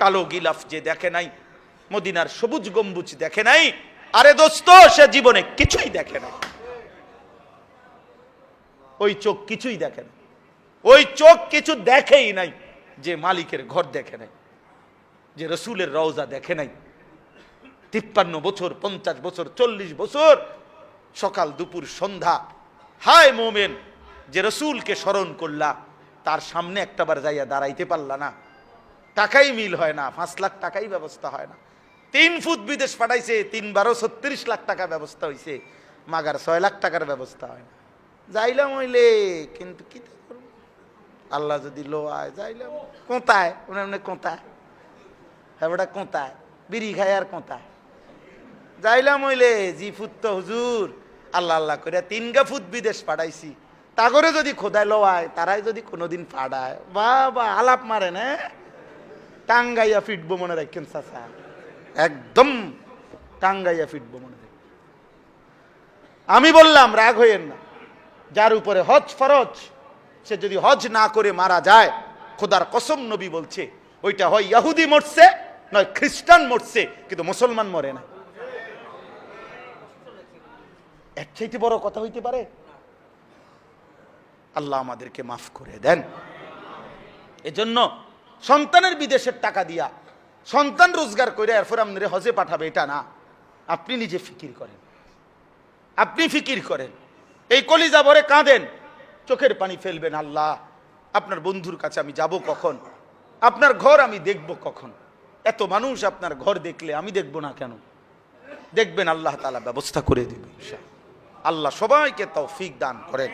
কালো গিলাফ যে দেখে নাই, মদিনার সবুজ গম্বুজ দেখে নাই, আরে দোস্ত, সে জীবনে কিছুই দেখে নাই। ওই চোখ কিছুই দেখে না ওই চোখ কিছু দেখেই নাই, যে মালিকের ঘর দেখে নাই, যে রসুলের রওজা দেখে নাই। তিপ্পান্ন বছর, পঞ্চাশ বছর, চল্লিশ বছর, সকাল, দুপুর, সন্ধ্যা, হায় মোমেন, যে রসুলকে স্মরণ করলা, তার সামনে একটাবার যাইয়া দাঁড়াইতে পারলা না। টাকাই মিল হয় না, পাঁচ লাখ টাকাই ব্যবস্থা হয় না। তিন ফুট বিদেশ পাঠাইছে তিন বারো ছত্রিশ লাখ টাকা ব্যবস্থা হইছে, মাগার ছয় লাখ টাকার ব্যবস্থা হয় না। যাইলাম হইলে কিন্তু কি? আল্লাহ যদি লো আয় যাইলাম। কোথায়? উনি কোথায়? হ্যাঁ বেটা, কোথায়? বিড়ি খায় আর কোথায়? যাইলাম হইলে জি ফুত তো হুজুর। আল্লাহ আল্লাহ করে তিন গা ফুট বিদেশ পাঠাইছি। তা করে যদি খোদায় লোয়ায়, তারাই যদি কোনোদিন ফাড়ায় বা বা আলাপ মারে না টাঙ্গাইয়া ফিটবো মনে রাখেন, চাচা। একদম টাঙ্গাইয়া ফিটবো মনে আমি বললাম, রাগ হইয়েন না। যার উপরে হজ ফরজ, সে যদি হজ না করে মারা যায়, খোদার কসম নবী বলছে, ওইটা হয় ইয়াহুদি মরছে, নয় খ্রিস্টান মরছে, কিন্তু মুসলমান মরে না। এর চাইতে বড় কথা হইতে পারে? আল্লাহ আমাদেরকে মাফ করে দেন। এজন্য সন্তানের বিদেশের টাকা দিয়া, সন্তান রোজগার করে এরপর আপনার হজে পাঠাবে, এটা না। আপনি নিজে ফিকির করেন। আপনি ফিকির করেন। এই কলিজা ভরে কাঁদেন। চোখের পানি ফেলবেন, আল্লাহ, আপনার বন্ধুর কাছে আমি যাব কখন? আপনার ঘর আমি দেখব কখন? এত মানুষ আপনার ঘর দেখলে আমি দেখব না কেন? দেখবেন আল্লাহ তালা ব্যবস্থা করে দিবেন আল্লাহ সবাইকে তৌফিক দান করেন।